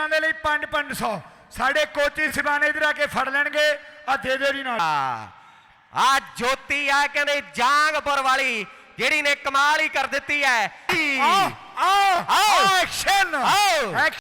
ਟੀਮਾਂ ਦੇ ਲਈ 5-500 ਸਾਡੇ ਕੋਚੀ ਸਿਬਾਨ ਇਧਰ ਆ ਕੇ ਫੜ ਲੈਣਗੇ। ਆ ਦੇ ਦੇ ਜੀ ਨਾਲ। ਆ ਜੋਤੀ ਆ ਕਹਿੰਦੇ ਜਾਂਗਪੁਰ ਵਾਲੀ ਜਿਹੜੀ ਨੇ ਕਮਾਲ ਹੀ ਕਰ ਦਿੱਤੀ ਹੈ। ਆ ਆ। ਐਕਸ਼ਨ। ਐਕਸ਼ਨ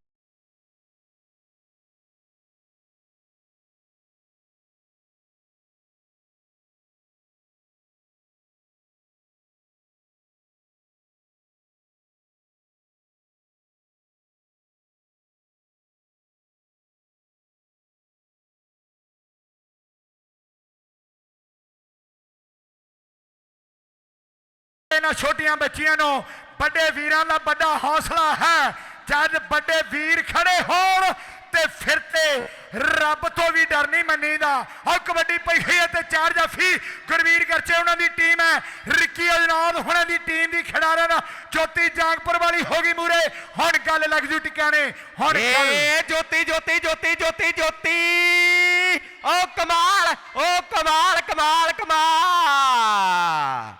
ਇਹਨਾਂ ਛੋਟੀਆਂ ਬੱਚੀਆਂ ਨੂੰ ਵੱਡੇ ਵੀਰਾਂ ਦਾ ਵੱਡਾ ਹੌਸਲਾ ਹੈ। ਜਦ ਵੱਡੇ ਵੀਰ ਖੜੇ ਹੋਣ ਤੇ ਫਿਰ ਤੇ ਰੱਬ ਤੋਂ ਵੀ ਡਰ ਨਹੀਂ ਮੰਨੀਦਾ। ਆਹ ਕਬੱਡੀ ਪਈ ਹੈ ਤੇ ਚਾਰ ਜਾਫੀ। ਗੁਰਵੀਰ ਗਰਚੇ ਉਹਨਾਂ ਦੀ ਟੀਮ ਹੈ। ਰਿੱਕੀ ਅਜਨਾਦ ਹੁਣਾਂ ਦੀ ਟੀਮ ਦੀ ਖਿਡਾਰਨ ਜੋਤੀ ਜਾਂਗਪੁਰ ਵਾਲੀ ਹੋ ਗਈ ਮੂਰੇ। ਹੁਣ ਗੱਲ ਲੱਗ ਜੂ ਟਿਕਾਣੇ ਹੁਣ ਏ ਜੋਤੀ ਜੋਤੀ ਜੋਤੀ ਜੋਤੀ ਜੋਤੀ। ਓ ਕਮਾਲ ਓ ਕਮਾਲ ਕਮਾਲ ਕਮਾਲ।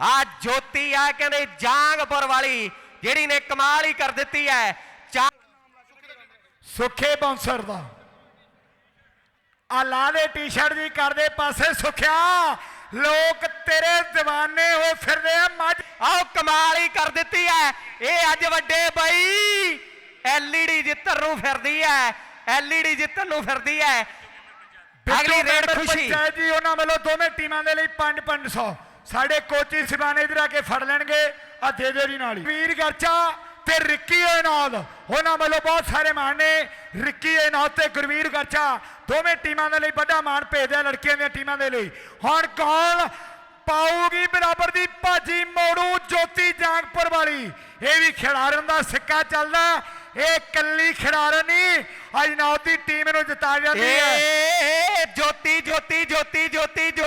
ਆ ਜੋਤੀ ਆ ਕਹਿੰਦੇ ਜਾਂਗਪੁਰ ਵਾਲੀ ਜਿਹੜੀ ਨੇ ਕਮਾਲ ਹੀ ਕਰ ਦਿੱਤੀ ਹੈ। ਸੁੱਖੇ ਬਾਉਂਸਰ ਦਾ। ਆ ਲਾ ਦੇ ਟੀ-ਸ਼ਰਟ ਦੀ ਕਰਦੇ ਪਾਸੇ ਸੁਖਿਆ। ਲੋਕ ਤੇਰੇ دیਵਾਨੇ ਹੋਏ ਫਿਰਦੇ ਆ ਮੱਝ। ਆਓ ਕਮਾਲ ਹੀ ਕਰ ਦਿੱਤੀ ਹੈ। ਇਹ ਅੱਜ ਵੱਡੇ ਬਈ ਐਲਈਡੀ ਜਿੱਤਣ ਨੂੰ ਫਿਰਦੀ ਹੈ। ਐਲਈਡੀ ਜਿੱਤਣ ਨੂੰ ਫਿਰਦੀ ਹੈ। ਅਗਲੀ ਰੇਡ ਖੁਸ਼ੀ। ਜੀ ਉਹਨਾਂ ਵੱਲੋਂ ਦੋਵੇਂ ਟੀਮਾਂ ਦੇ ਲਈ 5-500 ਸਾਡੇ ਕੋਚੀ ਸਿਬਾਨ ਇਧਰ ਆ ਕੇ ਫੜ ਲੈਣਗੇ। ਆ ਦੇ ਦੇ ਜੀ ਨਾਲ ਵੀਰ ਗਰਚਾ ਤੇ ਰਿੱਕੀ ਨਾਲ। ਉਹਨਾਂ ਵੱਲੋਂ ਬਹੁਤ ਸਾਰੇ ਮਾਣ ਨੇ। ਰਿੱਕੀ ਨਾਲ ਤੇ ਗੁਰਵੀਰ ਗਰਚਾ। ਦੋਵੇਂ ਟੀਮਾਂ ਦੇ ਲਈ ਵੱਡਾ ਮਾਣ ਭੇਜਦੇ ਲੜਕੀਆਂ ਦੀਆਂ ਟੀਮਾਂ ਦੇ ਲਈ। ਹੁਣ ਕੌਣ ਪਾਊਗੀ ਬਰਾਬਰ ਦੀ ਭਾਜੀ ਮੋੜੂ ਜੋਤੀ ਜਾਂਗਪੁਰ ਵਾਲੀ। ਇਹ ਵੀ ਖਿਡਾਰਨ ਦਾ ਸਿੱਕਾ ਚੱਲਦਾ। ਇਹ ਕੱਲੀ ਖਿਡਾਰਨ ਨਹੀਂ ਅਜਨੌਤ ਦੀ ਟੀਮ ਨੂੰ ਜਿਤਾ ਜਾਂਦੀ। ਹੈ ਜੋਤੀ ਜੋਤੀ ਜੋਤੀ ਜੋਤੀ, ਜੋ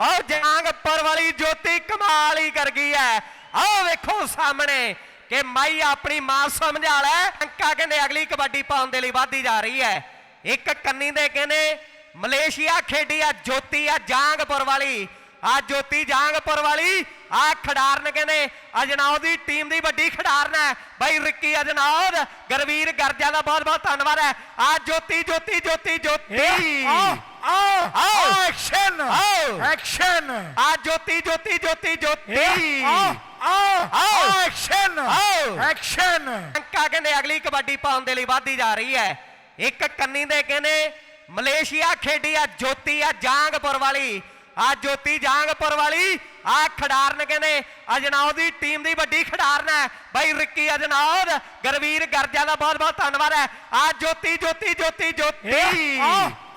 ਆਓ ਜਾਂਗਪੁਰ ਵਾਲੀ ਜੋਤੀ ਕਮਾਲ ਹੀ ਕਰ ਗਈ ਹੈ ਆਓ ਵੇਖੋ ਸਾਹਮਣੇ ਕਿ ਮਾਈ ਆਪਣੀ ਮਾਂ ਸਮਝਾ ਲੈ, ਅੰਕਾ ਕਹਿੰਦੇ ਅਗਲੀ ਕਬੱਡੀ ਪਾਉਣ ਦੇ ਲਈ ਵਧਦੀ ਜਾ ਰਹੀ ਹੈ ਇੱਕ ਕੰਨੀ ਦੇ ਕਹਿੰਦੇ, ਮਲੇਸ਼ੀਆ ਖੇਡੀ ਆ ਜੋਤੀ, ਆ ਜਾਂਗਪੁਰ ਵਾਲੀ, ਆ ਜੋਤੀ ਜਾਂਗਪੁਰ ਵਾਲੀ, ਆ ਖਿਡਾਰਨ ਕਹਿੰਦੇ ਅਜਨੌਦ ਦੀ ਟੀਮ ਦੀ ਵੱਡੀ ਖਿਡਾਰਨ ਹੈ ਬਾਈ ਰਿੱਕੀ ਅਜਨੌਦ ਗਰਵੀਰ ਗਰਜਾ ਦਾ ਬਹੁਤ ਬਹੁਤ ਧੰਨਵਾਦ ਹੈ ਆ ਜੋਤੀ ਜੋਤੀ ਜੋਤੀ ਜੋਤੀ। ਆ ਆ ਆਓ। ਐਕਸ਼ਨ ਆਓ। ਐਕਸ਼ਨ ਆ ਜੋਤੀ ਜੋਤੀ ਜੋਤੀ ਜੋਤੀ। ਆ ਆ ਆਓ। ਐਕਸ਼ਨ ਆਓ। ਐਕਸ਼ਨ ਅੰਕਾ ਕਹਿੰਦੇ ਅਗਲੀ ਕਬੱਡੀ ਪਾਉਣ ਦੇ ਲਈ ਵਧਦੀ ਜਾ ਰਹੀ ਹੈ। ਇੱਕ ਕੰਨੀ ਦੇ ਕਹਿੰਦੇ ਮਲੇਸ਼ੀਆ ਖੇਡੀ ਆ ਜੋਤੀ ਆ ਜਾਂਗਪੁਰ ਵਾਲੀ। ਆ ਜੋਤੀ ਜਾਂਗਪੁਰ ਵਾਲੀ ਆ ਖਿਡਾਰਨ ਕਹਿੰਦੇ ਅਜਨੌਦ ਦੀ ਟੀਮ ਦੀ ਵੱਡੀ ਖਿਡਾਰਨ ਹੈ। ਬਾਈ ਰਿੱਕੀ ਅਜਨੌਦ ਗਰਵੀਰ ਗਰਜਾ ਦਾ ਬਹੁਤ ਬਹੁਤ ਧੰਨਵਾਦ ਹੈ। ਆ ਜੋਤੀ ਜੋਤੀ ਜੋਤੀ ਜੋਤੀ।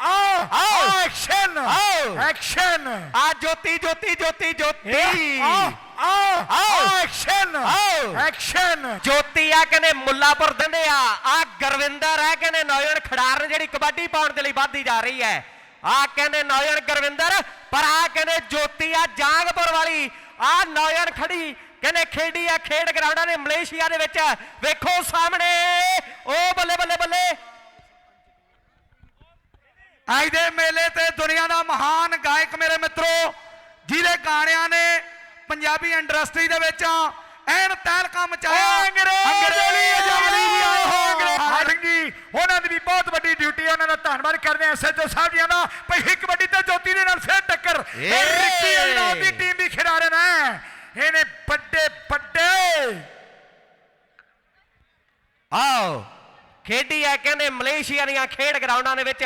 ਆ ਆ ਆਓ। ਐਕਸ਼ਨ ਆਓ। ਐਕਸ਼ਨ ਆ ਜੋਤੀ ਜੋਤੀ ਜੋਤੀ ਜੋਤੀ। ਆ ਆ ਆਓ। ਐਕਸ਼ਨ ਆਓ। ਐਕਸ਼ਨ ਜੋਤੀ ਆ ਕਹਿੰਦੇ ਮੁੱਲਾਪੁਰ ਦਿੰਦੇ ਆ। ਆ ਗੁਰਵਿੰਦਰ ਆ ਕਹਿੰਦੇ ਨੌਜਵਾਨ ਖਿਡਾਰਨ ਜਿਹੜੀ ਕਬੱਡੀ ਪਾਉਣ ਦੇ ਲਈ ਵੱਧਦੀ ਜਾ ਰਹੀ ਹੈ। ਆ ਕਹਿੰਦੇ ਨੌਜਵਾਨ ਗੁਰਵਿੰਦਰ ਪਰ ਆ ਕਹਿੰਦੇ ਜੋਤੀ ਆ ਜਾਂਗਪੁਰ ਵਾਲੀ। ਆ ਨੌਜਵਾਨ ਖੜੀ ਕਹਿੰਦੇ ਖੇਡੀ ਆ ਖੇਡ ਗਰਾਊਂਡਾਂ ਦੇ ਮਲੇਸ਼ੀਆ ਦੇ ਵਿੱਚ। ਵੇਖੋ ਸਾਹਮਣੇ। ਉਹ ਬੱਲੇ ਬੱਲੇ ਬੱਲੇ। ਅੱਜ ਦੇ ਮੇਲੇ ਤੇ ਦੁਨੀਆ ਦਾ ਮਹਾਨ ਗਾਇਕ ਮੇਰੇ ਮਿੱਤਰੋ ਜਿਹਦੇ ਗਾਣਿਆਂ ਨੇ ਪੰਜਾਬੀ ਇੰਡਸਟਰੀ ਦੇ ਵਿੱਚ ਐਨ ਤਹਿਲਕਾ ਮਚਾਇਆ। ਅੰਗਰੇਜ਼! ਅਜਾਲੀ ਵੀ ਆਏ ਹੋ। ਅੰਗਰੇਜ਼। ਉਹਨਾਂ ਦੀ ਵੀ ਬਹੁਤ ਵੱਡੀ ਡਿਊਟੀ ਹੈ ਉਹਨਾਂ ਦਾ ਧੰਨਵਾਦ ਕਰਦੇ ਆ ਐਸਐਚਓ ਸਾਹਿਬ ਜੀਆਂ ਦਾ। ਭਈ ਇੱਕ ਵੱਡੀ ਤੇ ਜੋਤੀ ਦੇ ਨਾਲ ਫੇਰ ਟੱਕਰ। ਇਹ। ਰਿੱਕੀ ਅਜਨਾਬ ਦੀ ਟੀਮ ਦੀ ਖਿਡਾਰਨ ਹੈ। ਇਹਨੇ ਵੱਡੇ ਵੱਡੇ। ਆਓ। ਖੇਡੀ ਆ ਕਹਿੰਦੇ ਮਲੇਸ਼ੀਆ ਦੀਆਂ ਖੇਡ ਗਰਾਊਂਡਾਂ ਦੇ ਵਿੱਚ।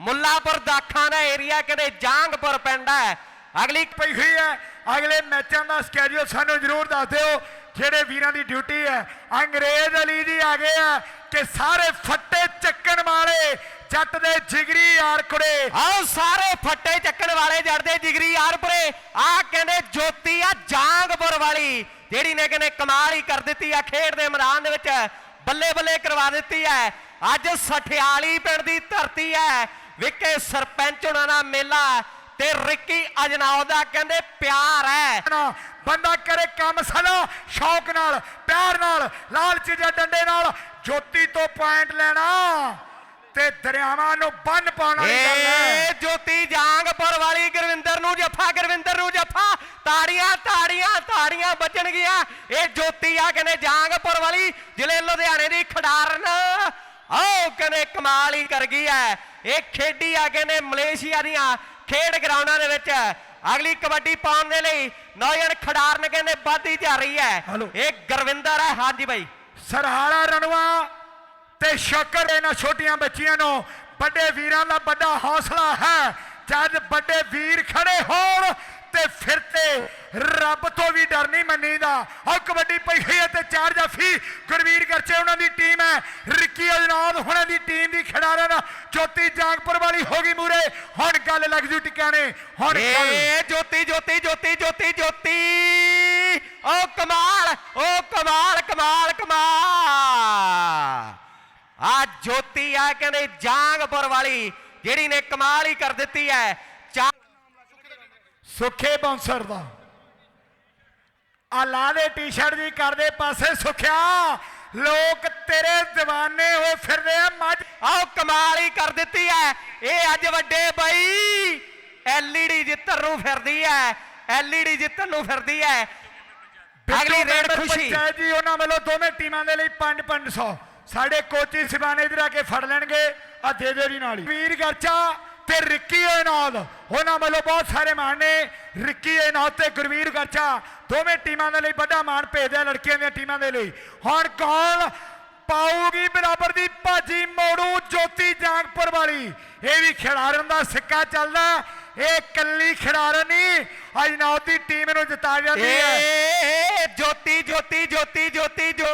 ਮੁੱਲਾਪੁਰ ਦਾਖਾਂ ਦਾ ਏਰੀਆ ਕਹਿੰਦੇ ਜਾਂਗਪੁਰ ਪਿੰਡ ਹੈ। ਅਗਲੀ ਪਈ ਹੋਈ ਹੈ। ਅਗਲੇ ਮੈਚਾਂ ਦਾ ਸਕੇਜੂਲ ਸਾਨੂੰ ਜ਼ਰੂਰ ਦੱਸ ਦਿਓ ਜਿਹੜੇ ਵੀਰਾਂ ਦੀ ਡਿਊਟੀ ਹੈ। ਅੰਗਰੇਜ਼ ਅਲੀ ਜੀ ਆ ਗਏ ਆ ਕਿ ਸਾਰੇ ਫੱਟੇ ਚੱਕਣ ਵਾਲੇ ਜੱਟ ਦੇ ਜਿਗਰੀ ਯਾਰ ਕੁੜੇ ਆਓ ਸਾਰੇ ਫੱਟੇ ਚੱਕਣ ਵਾਲੇ ਜੜਦੇ ਜਿਗਰੀ ਯਾਰਪੁਰੇ ਆ ਕਹਿੰਦੇ ਜੋਤੀ ਆ ਜਾਂਗਪੁਰ ਵਾਲੀ ਜਿਹੜੀ ਨੇ ਕਹਿੰਦੇ ਕਮਾਲ ਹੀ ਕਰ ਦਿੱਤੀ ਆ ਖੇਡ ਦੇ ਮੈਦਾਨ ਦੇ ਵਿੱਚ। ਬੱਲੇ ਬੱਲੇ ਕਰਵਾ ਦਿੱਤੀ ਹੈ। ਅੱਜ ਸਠਿਆਲੀ ਪਿੰਡ ਦੀ ਧਰਤੀ ਹੈ। ਵਿਕੇ ਸਰਪੰਚ ਉਹਨਾਂ ਦਾ ਮੇਲਾ ਤੇ ਰਿੱਕੀ ਅਜਨਾਉ ਦਾ ਕਹਿੰਦੇ ਪਿਆਰ ਹੈ। ਬੰਦਾ ਕਰੇ ਕੰਮ ਸਦਾ ਸ਼ੌਕ ਨਾਲ ਪਿਆਰ ਨਾਲ ਲਾਲਚ ਜਾਂ ਡੰਡੇ ਨਾਲ ਜੋਤੀ ਤੋਂ ਪੁਆਇੰਟ ਲੈਣਾ ਤੇ ਦਰਿਆਵਾਂ ਨੂੰ ਬੰਨ ਪਾਉਣ ਵਾਲੀ ਗੱਲ ਹੈ। ਜੋਤੀ ਜਾਂਗਪੁਰ ਵਾਲੀ ਗੁਰਵਿੰਦਰ ਨੂੰ ਜੱਫਾ ਗੁਰਵਿੰਦਰ ਨੂੰ ਜੱਫਾ। ਤਾੜੀਆਂ ਤਾੜੀਆਂ ਤਾੜੀਆਂ ਵੱਜਣਗੀਆਂ ਇਹ ਜੋਤੀ ਆ ਕਹਿੰਦੇ ਜਾਂਗਪੁਰ ਵਾਲੀ ਜ਼ਿਲ੍ਹੇ ਲੁਧਿਆਣੇ ਦੀ ਖਿਡਾਰਨ। ਕਹਿੰਦੇ ਕਮਾਲ ਹੀ ਕਰ ਗਈ ਹੈ। ਇਹ ਖੇਡੀ ਆ ਕਹਿੰਦੇ ਮਲੇਸ਼ੀਆ ਦੀਆਂ ਖੇਡ ਗਰਾਊਂਡਾਂ ਦੇ ਵਿੱਚ। ਅਗਲੀ ਕਬੱਡੀ ਪਾਉਣ ਦੇ ਲਈ ਨੌਜਵਾਨ ਖਿਡਾਰਨ ਕਹਿੰਦੇ ਵੱਧਦੀ ਜਾ ਰਹੀ ਹੈ। ਇਹ ਗੁਰਵਿੰਦਰ ਹੈ ਹਾਂਜੀ ਬਾਈ। ਸਰਹਾਲਾ ਰਣਵਾ ਤੇ ਸ਼ਕਰ ਇਹਨਾਂ ਛੋਟੀਆਂ ਬੱਚੀਆਂ ਨੂੰ। ਵੱਡੇ ਵੀਰਾਂ ਦਾ ਵੱਡਾ ਹੌਸਲਾ ਹੈ। ਜਦ ਵੱਡੇ ਵੀਰ ਖੜੇ ਤੇ ਰੱਬ ਤੋਂ ਵੀ ਡਰ ਨਹੀਂ ਮੰਨੀਦਾ। ਆਹ ਕਬੱਡੀ ਪਈ ਹੋਈ ਹੈ ਤੇ ਚਾਰ ਜਾਫੀ ਗੁਰਵੀਰ ਗਰਚੇ ਉਹਨਾਂ ਦੀ ਟੀਮ ਹੈ। ਰਿੱਕੀ ਅਜਨਾਦ ਹੁਣਾਂ ਦੀ ਟੀਮ ਦੀ ਖਿਡਾਰਨ ਜੋਤੀ ਜਾਗਪੁਰ ਵਾਲੀ ਹੋ ਗਈ ਮੂਰੇ। ਹੁਣ ਗੱਲ ਲੱਗ ਜੂ ਟਿਕਾਣੇ ਹੁਣ ਏ ਜੋਤੀ ਜੋਤੀ ਜੋਤੀ ਜੋਤੀ ਜੋਤੀ। ਓ ਕਮਾਲ ਓ ਕਮਾਲ ਕਮਾਲ ਕਮਾਲ। ਆ ਜੋਤੀ ਆ ਕਹਿੰਦੇ ਜਾਂਗਪੁਰ ਵਾਲੀ ਜਿਹੜੀ ਨੇ ਕਮਾਲ ਹੀ ਕਰ ਦਿੱਤੀ ਹੈ। ਸੁੱਖੇ ਬਾਉਂਸਰ ਦਾ। ਆ ਲਾ ਦੇ ਟੀ-ਸ਼ਰਟ ਜੀ ਕਰਦੇ ਪਾਸੇ ਸੁਖਿਆ। ਲੋਕ ਤੇਰੇ دیਵਾਨੇ ਹੋਏ ਫਿਰਦੇ ਆ ਮੱਝ। ਆਓ ਕਮਾਲ ਹੀ ਕਰ ਦਿੱਤੀ ਹੈ ਇਹ ਅੱਜ ਵੱਡੇ ਬਾਈ ਐਲਈਡੀ ਜਿੱਤਣ ਨੂੰ ਫਿਰਦੀ ਹੈ ਐਲਈਡੀ ਜਿੱਤਣ ਨੂੰ ਫਿਰਦੀ ਹੈ ਅਗਲੀ ਰੇਡ ਖੁਸ਼ੀ। ਜੀ ਉਹਨਾਂ ਵੱਲੋਂ ਦੋਵੇਂ ਟੀਮਾਂ ਦੇ ਲਈ 5-500 ਸਾਡੇ ਕੋਚੀ ਸਿਬਾਨੇ ਇਧਰ ਆ ਕੇ ਫੜ ਲੈਣਗੇ। ਆ ਦੇ ਦੇ ਦੀ ਨਾਲ ਹੀ। ਵੀਰ ਗਰਚਾ ਤੇ ਰਿੱਕੀ ਐਨਾਦ ਉਹਨਾਂ ਵੱਲੋਂ ਬਹੁਤ ਸਾਰੇ ਮਾਣ ਨੇ। ਰਿੱਕੀ ਐਨਾਦ ਤੇ ਗੁਰਵੀਰ ਗਰਚਾ ਦੋਵੇਂ ਟੀਮਾਂ ਦੇ ਲਈ ਵੱਡਾ ਮਾਣ ਭੇਜਦੇ ਲੜਕੀਆਂ ਦੀਆਂ ਟੀਮਾਂ ਦੇ ਲਈ। ਹੁਣ ਕੌਣ ਪਾਊਗੀ ਬਰਾਬਰ ਦੀ ਭਾਜੀ ਮੋੜੂ ਜੋਤੀ ਜਾਂਗਪੁਰ ਵਾਲੀ। ਇਹ ਵੀ ਖਿਡਾਰਨ ਦਾ ਸਿੱਕਾ ਚੱਲਦਾ ਇਹ ਕੱਲੀ ਖਿਡਾਰਨ ਨਹੀਂ ਅਜਨੌਦ ਦੀ ਟੀਮ ਨੂੰ ਜਿਤਾ ਜਾਂਦੀ ਹੈ। ਜੋਤੀ ਜੋਤੀ ਜੋਤੀ ਜੋਤੀ, ਜੋ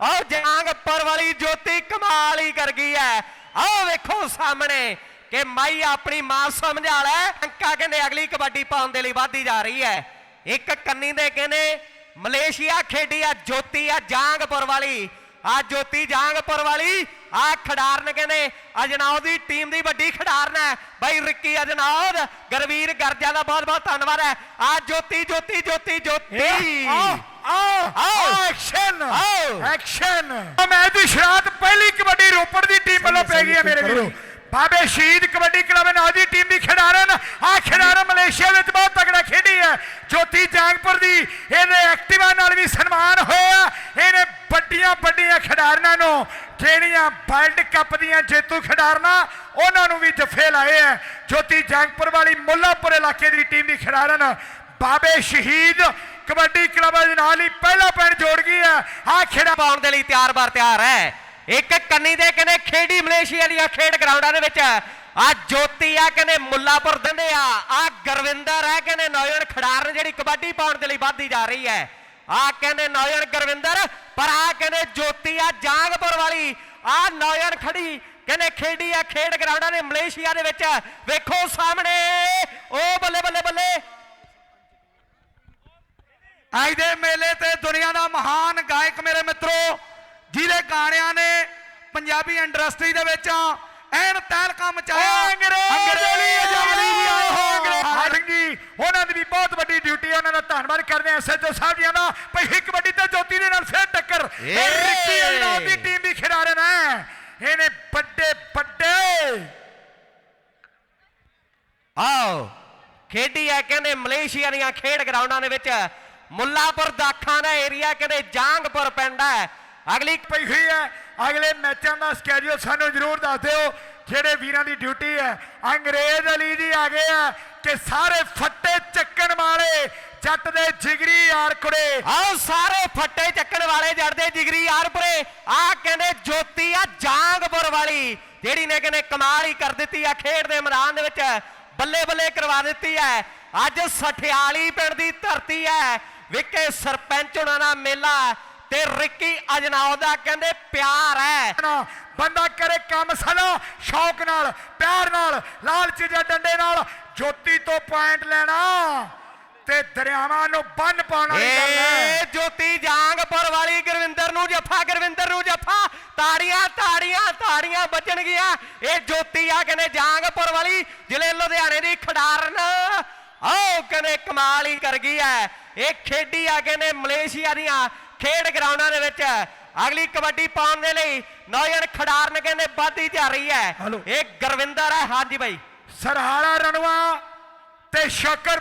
ਆਓ ਜਾਂਗਪੁਰ ਵਾਲੀ ਜੋਤੀ ਕਮਾਲ ਹੀ ਕਰ ਗਈ ਹੈ। ਆਓ ਵੇਖੋ ਸਾਹਮਣੇ। ਕਿ ਮਾਈ ਆਪਣੀ ਮਾਂ ਸਮਝਾ ਲੈ। ਅੰਕਾ ਕਹਿੰਦੇ ਅਗਲੀ ਕਬੱਡੀ ਪਾਉਣ ਦੇ ਲਈ ਵਧਦੀ ਜਾ ਰਹੀ ਹੈ। ਇੱਕ ਕੰਨੀ ਦੇ ਕਹਿੰਦੇ ਮਲੇਸ਼ੀਆ ਖੇਡੀ ਆ ਜੋਤੀ ਆ ਜਾਂਗਪੁਰ ਵਾਲੀ। ਆ ਜੋਤੀ ਜਾਂਗਪੁਰ ਵਾਲੀ ਆ ਖਿਡਾਰਨ ਕਹਿੰਦੇ ਅਜਨਾਉ ਦੀ ਟੀਮ ਦੀ ਵੱਡੀ ਖਿਡਾਰਨ ਹੈ। ਬਾਈ ਰਿੱਕੀ ਅਜਨਾਉਦ ਗਰਵੀਰ ਗਰਜਾ ਦਾ ਬਹੁਤ ਬਹੁਤ ਧੰਨਵਾਦ ਹੈ। ਆ ਜੋਤੀ ਜੋਤੀ ਜੋਤੀ ਜੋਤੀ। ਆਓ। ਐਕਸ਼ਨ। ਐਕਸ਼ਨ। ਮੈਚ ਦੀ ਸ਼ੁਰੂਆਤ ਪਹਿਲੀ ਕਬੱਡੀ ਰੋਪੜ ਦੀ ਟੀਮ ਵੱਲੋਂ ਪੈ ਗਈ ਹੈ ਮੇਰੇ ਵੀਰੋ। ਬਾਬੇ ਸ਼ਹੀਦ ਕਬੱਡੀ ਕਲੱਬ ਨਾਲ ਦੀ ਟੀਮ ਵੀ ਖਿਡਾਰਨ। ਆ ਖਿਡਾਰਨ ਮਲੇਸ਼ੀਆ ਵਿੱਚ ਬਹੁਤ ਤਕੜਾ ਖੇਡੀ ਹੈ। ਜੋਤੀ ਜਾਂਗਪੁਰ ਦੀ ਇਹਦੇ ਐਕਟਿਵਾ ਨਾਲ ਵੀ ਸਨਮਾਨ ਹੋਇਆ। ਇਹਨੇ ਵੱਡੀਆਂ ਵੱਡੀਆਂ ਖਿਡਾਰਨਾਂ ਨੂੰ, ਜਿਹੜੀਆਂ ਵਰਲਡ ਕੱਪ ਦੀਆਂ ਜੇਤੂ ਖਿਡਾਰਨਾਂ, ਉਹਨਾਂ ਨੂੰ ਵੀ ਜੱਫੇ ਲਾਏ ਹੈ। ਜੋਤੀ ਜਾਂਗਪੁਰ ਵਾਲੀ ਮੁੱਲਾਪੁਰ ਇਲਾਕੇ ਦੀ ਟੀਮ ਦੀ ਖਿਡਾਰਨ ਬਾਬੇ ਸ਼ਹੀਦ ਕਬੱਡੀ ਕਲੱਬ ਦੇ ਨਾਲ ਹੀ ਪਹਿਲਾ ਪੈਣ ਜੋੜ ਗਈ ਹੈ। ਆ ਖੇੜਾ ਪਾਉਣ ਦੇ ਲਈ ਤਿਆਰ ਬਾਰ ਤਿਆਰ ਹੈ। ਇੱਕ ਕੰਨੀ ਦੇ ਕਹਿੰਦੇ ਖੇਡੀ ਮਲੇਸ਼ੀਆ ਦੀਆਂ ਖੇਡ ਗਰਾਊਂਡਾਂ ਦੇ ਵਿੱਚ। ਆ ਜੋਤੀ ਆ ਕਹਿੰਦੇ ਮੁੱਲਾਪੁਰ ਦਿੰਦੇ ਆ। ਆ ਗੁਰਵਿੰਦਰ ਆ ਕਹਿੰਦੇ ਨੌਜਵਾਨ ਖਿਡਾਰਨ ਜਿਹੜੀ ਕਬੱਡੀ ਪਾਉਣ ਦੇ ਲਈ ਵੱਧਦੀ ਜਾ ਰਹੀ ਹੈ। ਆ ਕਹਿੰਦੇ ਨੌਜਵਾਨ ਗੁਰਵਿੰਦਰ, ਪਰ ਆ ਕਹਿੰਦੇ ਜੋਤੀ ਆ ਜਾਂਗਪੁਰ ਵਾਲੀ। ਆ ਨੌਜਵਾਨ ਖੜੀ, ਕਹਿੰਦੇ ਖੇਡੀ ਆ ਖੇਡ ਗਰਾਊਂਡਾਂ ਨੇ ਮਲੇਸ਼ੀਆ ਦੇ ਵਿੱਚ। ਵੇਖੋ ਸਾਹਮਣੇ ਉਹ ਬੱਲੇ ਬੱਲੇ ਬੱਲੇ। ਅੱਜ ਦੇ ਮੇਲੇ ਤੇ ਦੁਨੀਆ ਦਾ ਮਹਾਨ ਗਾਇਕ ਮੇਰੇ ਮਿੱਤਰੋ, ਜਿਹਦੇ ਗਾਣਿਆਂ ਨੇ ਪੰਜਾਬੀ ਇੰਡਸਟਰੀ ਦੇ ਵਿੱਚ ਐਨ ਤਹਿਲਕਾ ਮਚਾਇਆ ਅੰਗਰੇਜ਼ ਲਈ ਆਜ਼ਾਦੀ ਵੀ ਆਏ ਹੋ ਅੰਗਰੇਜ਼। ਉਹਨਾਂ ਦੀ ਵੀ ਬਹੁਤ ਵੱਡੀ ਡਿਊਟੀ ਹੈ ਉਹਨਾਂ ਦਾ ਧੰਨਵਾਦ ਕਰਦੇ ਆ ਐਸਐਚਓ ਸਾਹਿਬ ਜੀਆਂ ਦਾ। ਭਈ ਇੱਕ ਕਬੱਡੀ ਤੇ ਜੋਤੀ ਦੇ ਨਾਲ ਫੇਰ ਟੱਕਰ। ਇਹ। ਰਿੱਕੀ ਅਜਨਾਬ ਦੀ ਟੀਮ ਦੀ ਖਿਡਾਰਨ ਹੈ ਇਹਨੇ ਵੱਡੇ ਵੱਡੇ। ਆਓ। ਖੇਡੀ ਹੈ ਕਹਿੰਦੇ ਮਲੇਸ਼ੀਆ ਦੀਆਂ ਖੇਡ ਗਰਾਊਂਡਾਂ ਦੇ ਵਿੱਚ। ਮੁੱਲਾਪੁਰ ਦਾਖਾਂ ਦਾ ਏਰੀਆ ਕਹਿੰਦੇ ਜਾਂਗਪੁਰ ਪਿੰਡ ਹੈ। ਅਗਲੀ ਪਈ ਹੋਈ ਹੈ। ਅਗਲੇ ਮੈਚਾਂ ਦਾ ਸਕੇਜੂਲ ਸਾਨੂੰ ਜ਼ਰੂਰ ਦੱਸ ਦਿਓ, ਜਿਹੜੇ ਵੀਰਾਂ ਦੀ ਡਿਊਟੀ ਹੈ। ਅੰਗਰੇਜ਼ ਅਲੀ ਜੀ ਆ ਗਏ ਆ ਕਿ ਸਾਰੇ ਫੱਟੇ ਚੱਕਣ ਵਾਲੇ ਜੱਟ ਦੇ ਜਿਗਰੀ ਯਾਰ ਕੁੜੇ ਆਓ, ਸਾਰੇ ਫੱਟੇ ਚੱਕਣ ਵਾਲੇ ਜੜਦੇ ਜਿਗਰੀ ਯਾਰਪੁਰੇ ਆ ਕਹਿੰਦੇ ਜੋਤੀ ਆ ਜਾਂਗਪੁਰ ਵਾਲੀ, ਜਿਹੜੀ ਨੇ ਕਹਿੰਦੇ ਕਮਾਲ ਹੀ ਕਰ ਦਿੱਤੀ ਆ, ਖੇਡ ਦੇ ਮੈਦਾਨ ਦੇ ਵਿੱਚ ਬੱਲੇ ਬੱਲੇ ਕਰਵਾ ਦਿੱਤੀ ਹੈ। ਅੱਜ ਸਠਿਆਲੀ ਪਿੰਡ ਦੀ ਧਰਤੀ ਹੈ। ਵਿਕੇ ਸਰਪੰਚ ਉਹਨਾਂ ਦਾ ਮੇਲਾ ਤੇ ਰਿੱਕੀ ਅਜਨਾਉ ਦਾ ਕਹਿੰਦੇ ਪਿਆਰ ਹੈ। ਬੰਦਾ ਕਰੇ ਕੰਮ ਸਦਾ ਸ਼ੌਕ ਨਾਲ ਪਿਆਰ ਨਾਲ ਲਾਲਚ ਜਾਂ ਡੰਡੇ ਨਾਲ ਜੋਤੀ ਤੋਂ ਪੁਆਇੰਟ ਲੈਣਾ ਤੇ ਦਰਿਆਵਾਂ ਨੂੰ ਬੰਨ ਪਾਉਣ ਵਾਲੀ ਗੱਲ ਹੈ। ਜੋਤੀ ਜਾਂਗਪੁਰ ਵਾਲੀ ਗੁਰਵਿੰਦਰ ਨੂੰ ਜੱਫਾ ਗੁਰਵਿੰਦਰ ਨੂੰ ਜੱਫਾ। ਤਾੜੀਆਂ ਤਾੜੀਆਂ ਤਾੜੀਆਂ ਵੱਜਣਗੀਆਂ ਇਹ ਜੋਤੀ ਆ ਕਹਿੰਦੇ ਜਾਂਗਪੁਰ ਵਾਲੀ ਜ਼ਿਲ੍ਹੇ ਲੁਧਿਆਣੇ ਦੀ ਖਿਡਾਰਨ। ਆਓ ਕਹਿੰਦੇ ਕਮਾਲ ਹੀ ਕਰ ਗਈ ਹੈ। ਇਹ ਖੇਡੀ ਆ ਕਹਿੰਦੇ ਮਲੇਸ਼ੀਆ ਦੀਆਂ। ਖੇਡ ਗਰਾਊਂਡਾਂ ਦੇ ਵਿੱਚ ਅਗਲੀ ਕਬੱਡੀ ਪਾਉਣ ਦੇ ਲਈ ਨੌਜਵਾਨ ਖਿਡਾਰਨ ਕਹਿੰਦੇ ਵੱਧਦੀ ਜਾ ਰਹੀ ਹੈ। ਇਹ ਗੁਰਵਿੰਦਰ ਹੈ। ਹਾਂਜੀ ਬਾਈ। ਸਰਹਾਲਾ ਰਣਵਾ ਤੇ ਸ਼ਕਰ